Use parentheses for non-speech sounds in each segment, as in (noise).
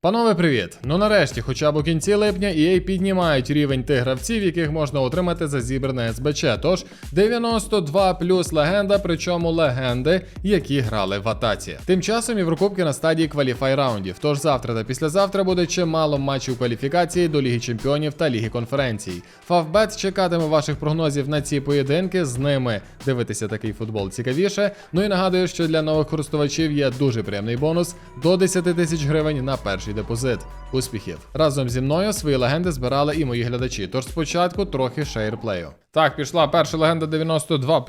Панове, привіт! Ну нарешті, хоча б у кінці липня EA піднімають рівень тих гравців, яких можна отримати за зібране СБЧ. Тож 92 плюс легенда, причому легенди, які грали в атаці. Тим часом Єврокубки на стадії кваліфай раундів. Тож завтра та післязавтра буде чимало матчів кваліфікації до Ліги Чемпіонів та Ліги конференцій. Фавбет чекатиме ваших прогнозів на ці поєдинки. З ними дивитися такий футбол цікавіше. Ну і нагадую, що для нових користувачів є дуже приємний бонус до 10 тисяч гривень на перший депозит. Успіхів! Разом зі мною свої легенди збирали і мої глядачі. Тож спочатку трохи шейрплею. Так, пішла перша легенда 92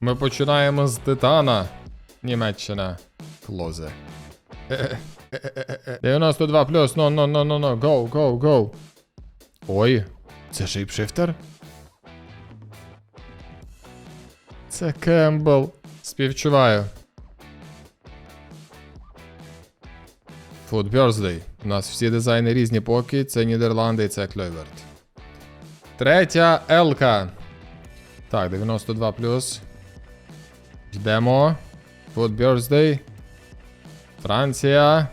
Ми починаємо з Титана. Німеччина. Клозе. (laughs) 92 плюс, ну, ну, ну, ну, ну, go, go, go. Ой, це шейпшифтер? Це Кембл. Співчуваю. Food Birthday. У нас всі дизайни різні поки. Це Нідерланди і це Кльойверт. Третя Елка. Так, 92 Йдемо. Food Birthday. Франція.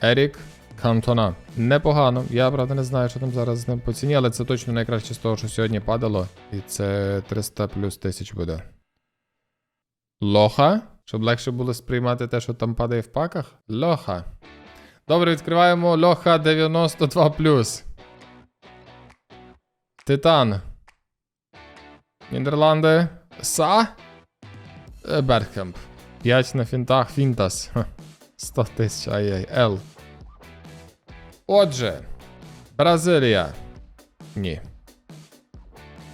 Ерік Кантона. Непогано. Я правда не знаю, що там зараз з по ціні, але це точно найкраще з того, що сьогодні падало. І це 300 плюс тисяч буде. Лоха. Щоб легше було сприймати те, що там падає в паках. Лоха. Добре, відкриваємо Лоха 92 Титан. Нідерланди. Са. Е, Беркемп. 5 на фінтах. Фінтас. 100 тисяч. Ай-яй. Л. Отже. Бразилія. Ні.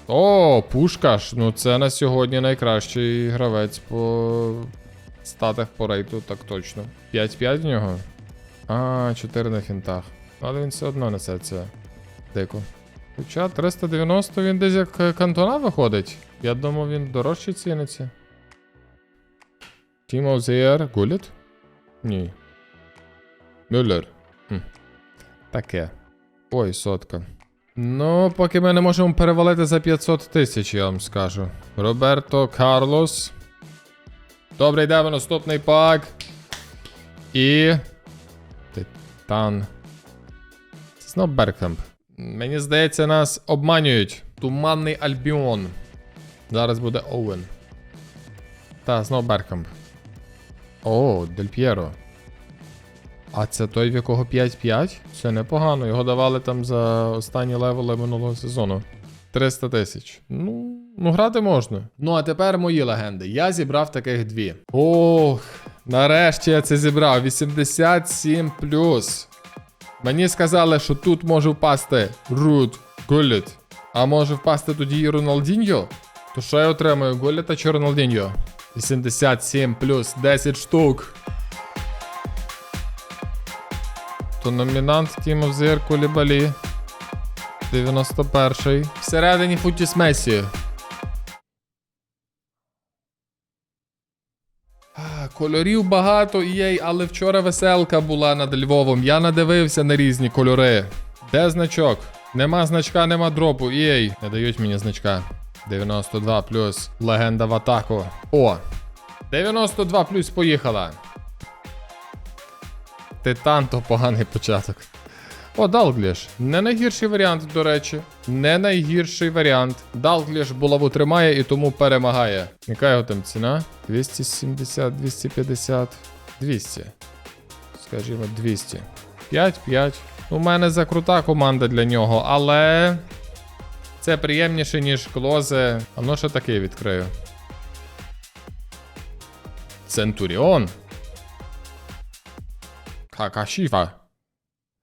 О, Пушкаш. Ну це на сьогодні найкращий гравець по статах по рейту, так точно. 5-5 в нього. А, 4 на фінтах. Але він все одно несеться. Дико. Хоча 390 він десь як е, кантона виходить. Я думав, він дорожче ціниться. Team of the Year. Гуліт? Ні. Мюллер. Хм. Таке. Ой, сотка. Ну, поки ми не можемо перевалити за 500 тисяч, я вам скажу. Роберто Карлос. Добре, йдемо наступний пак. І. Титан. Це знов Беркемп. Мені здається, нас обманюють. Туманний Альбіон. Зараз буде Оуен. Та, знов Беркемп. О, Дель П'єро. А це той, в якого 5-5? Це непогано. Його давали там за останні левели минулого сезону. 300 тисяч. Ну, ну грати можна. Ну, а тепер мої легенди. Я зібрав таких дві. Ох, нарешті я це зібрав. 87 Мені сказали, що тут може впасти Руд Гуліт. А може впасти тоді і Роналдіньо? То що я отримую? Гуліта чи Роналдіньо? 87 плюс 10 штук. То номінант Team of the Кулібалі. 91-й. Всередині Футіс Месі. Кольорів багато є, але вчора веселка була над Львовом. Я надивився на різні кольори. Де значок? Нема значка, нема дропу. Єй, не дають мені значка. 92 плюс. Легенда в атаку. О! 92 плюс поїхала. Титан то поганий початок. О, Далгліш. Не найгірший варіант, до речі. Не найгірший варіант. Далгліш булаву тримає і тому перемагає. Яка його там ціна? 270, 250, 200. Скажімо, 200. 5-5. У мене закрута команда для нього, але. Це приємніше, ніж клозе. А ну ще такий відкрию. Центуріон. Какашіфа.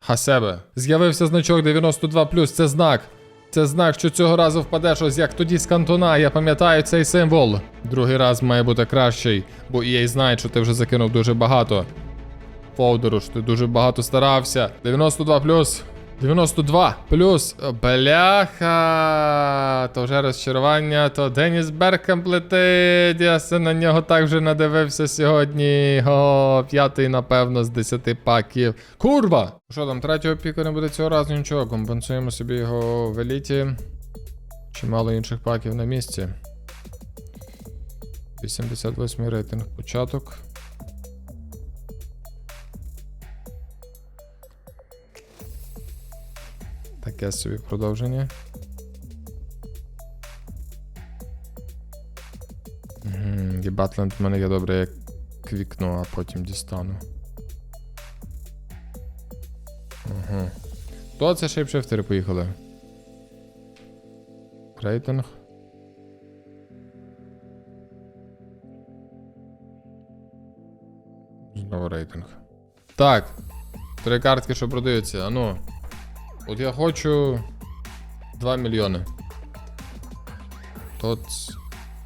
Хасебе. З'явився значок 92 Це знак. Це знак, що цього разу впаде щось, як тоді з кантона. Я пам'ятаю цей символ. Другий раз має бути кращий, бо EA знає, що ти вже закинув дуже багато. Фоудеруш, ти дуже багато старався. 92 92 плюс. Бляха. То вже розчарування, то Деніс Беркемп летить. Я се на нього так вже надивився сьогодні. О, п'ятий, напевно, з 10 паків. Курва! Що там, третього піка не буде цього разу нічого. Компенсуємо собі його в еліті. Чимало інших паків на місці. 88 рейтинг початок. Таке собі продовження. Мгм, Батленд в мене є добре як вікно, а потім дістану. Угу. То це шейпшифтери поїхали. Рейтинг. Знову рейтинг. Так. Три картки, що продаються. Ану. От я хочу 2 мільйони. Тут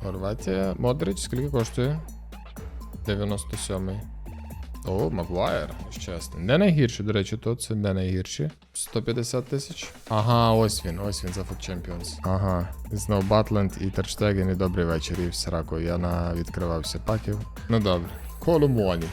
Хорватія. Модрич, скільки коштує? 97-й. О, Магуайр, чесно. Не найгірший, до речі, тут це не найгірші. 150 тисяч. Ага, ось він, ось він за Foot Champions. Ага. Знов Батленд і Терштеген, і добрий вечір, і в сраку. Я на відкривався паків. Ну добре. Колумоні.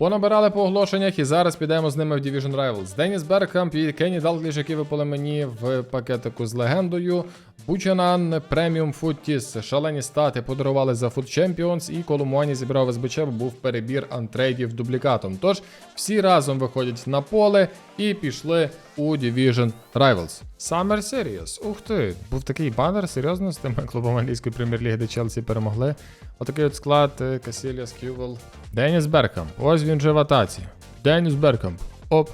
Понабирали по оголошеннях і зараз підемо з ними в Division Rivals. Деніс Беркамп і Кенні Далгліш, які випали мені в пакетику з легендою. Бучанан, преміум Футтіс, шалені стати подарували за Foot Champions і Колумуані зібрав СБЧ, був перебір антрейдів дублікатом. Тож всі разом виходять на поле і пішли у Division Rivals. Summer Series. Ух ти, був такий банер, серйозно, з тими клубом англійської прем'єр-ліги, де Челсі перемогли. Отакий от склад е, Касіліас Кювел. Деніс Беркамп. Ось він же в атаці. Деніс Беркамп. Оп.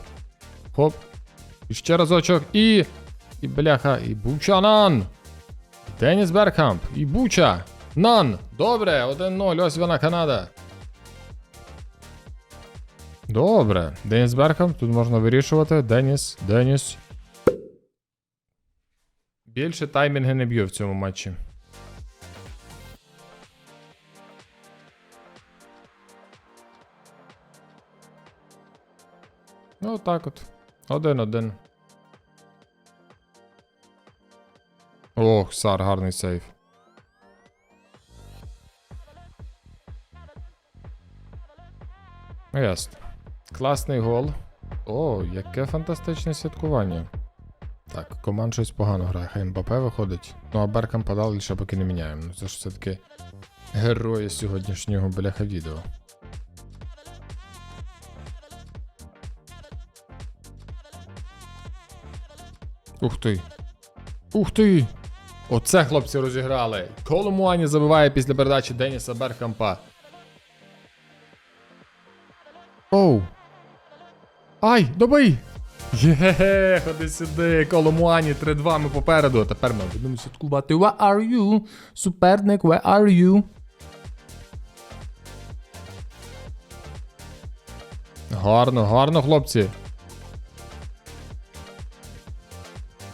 Хоп. І ще разочок. І. І бляха, і Бучанан. Деніс Беркамп. І Буча. Нан. Добре, 1-0. Ось вона Канада. Добре. Деніс Беркамп. Тут можна вирішувати. Деніс. Деніс. Більше таймінги не б'ю в цьому матчі. Ну, так от. Один-один. Ох, Сар, гарний сейф. Ясно. Класний гол. О, яке фантастичне святкування. Так, команд щось погано грає. Хай МБП виходить. Ну а Беркам подав лише поки не міняємо. Ну це ж все-таки герої сьогоднішнього бляха відео. Ух ти. Ух ти! Оце хлопці розіграли. Коломуані забиває після передачі Деніса Беркампа. Оу. Ай, добий! Є, ходи сюди, Коломуані 3-2, ми попереду. Тепер ми будемо святкувати. Where are you? Суперник, where are you? Гарно, гарно, хлопці.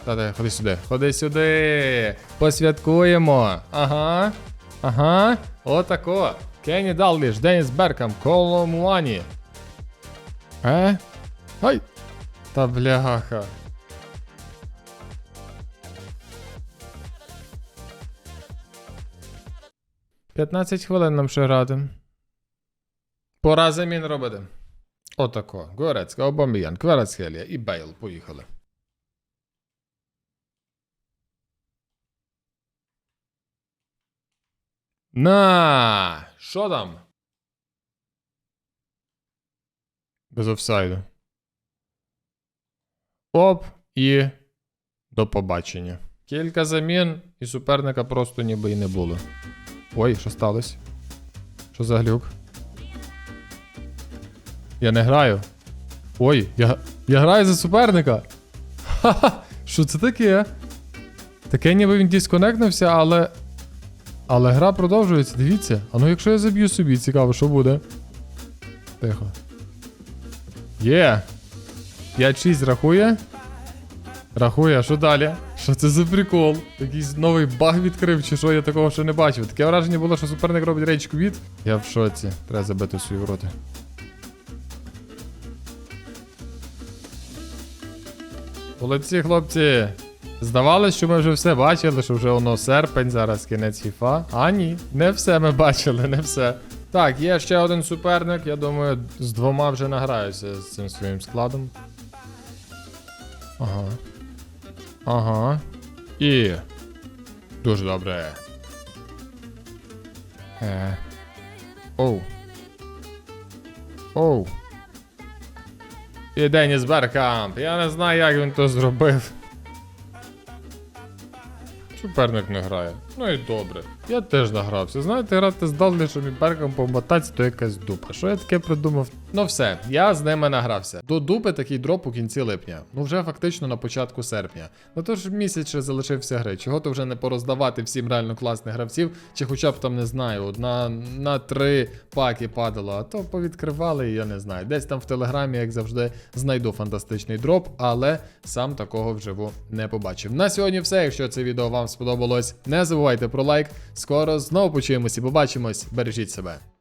Та-та, ходи сюди, ходи сюди. Посвяткуємо. Ага. Ага. Отако. Кенні Далліш, Деніс Беркам, Коломуані. Е? Ай! Та бляха. П'ятнадцять хвилин нам ще грати. Пора замін робити. Отако. Горецька, Обоміян, Кварацхелія і Бейл. Поїхали. На! Що там? Без офсайду. Оп, і до побачення. Кілька замін, і суперника просто ніби і не було. Ой, що сталося? Що за глюк? Я не граю. Ой, я, я граю за суперника. Ха-ха, що це таке? Таке ніби він дисконектнувся, але. Але гра продовжується, дивіться. А ну якщо я заб'ю собі, цікаво, що буде. Тихо. Є. 5-6 рахує. Рахує, а що далі? Що це за прикол? Якийсь новий баг відкрив, чи що я такого ще не бачив. Таке враження було, що суперник робить рейдж квіт. Я в шоці. Треба забити свої ворота. Молодці, хлопці. Здавалось, що ми вже все бачили, що вже воно серпень, зараз кінець фіфа. А ні, не все ми бачили, не все. Так, є ще один суперник, я думаю, з двома вже награюся з цим своїм складом. Ага. Ага. І. Дуже добре. Е. Оу. Оу. І Деніс Беркамп. Я не знаю, як він то зробив. Суперник не грає. Ну і добре. Я теж награвся. Знаєте, грати з Далнішем і Беркампом мотаць, то якась дупа. Що я таке придумав? Ну все, я з ними награвся. До дупи такий дроп у кінці липня. Ну вже фактично на початку серпня. Ну то ж місяць ще залишився гри. Чого то вже не пороздавати всім реально класних гравців, чи хоча б там не знаю, одна на три паки падало, а то повідкривали, я не знаю. Десь там в телеграмі, як завжди, знайду фантастичний дроп, але сам такого вживу не побачив. На сьогодні все. Якщо це відео вам сподобалось, не забувайте про лайк. Скоро знову почуємось і побачимось. Бережіть себе.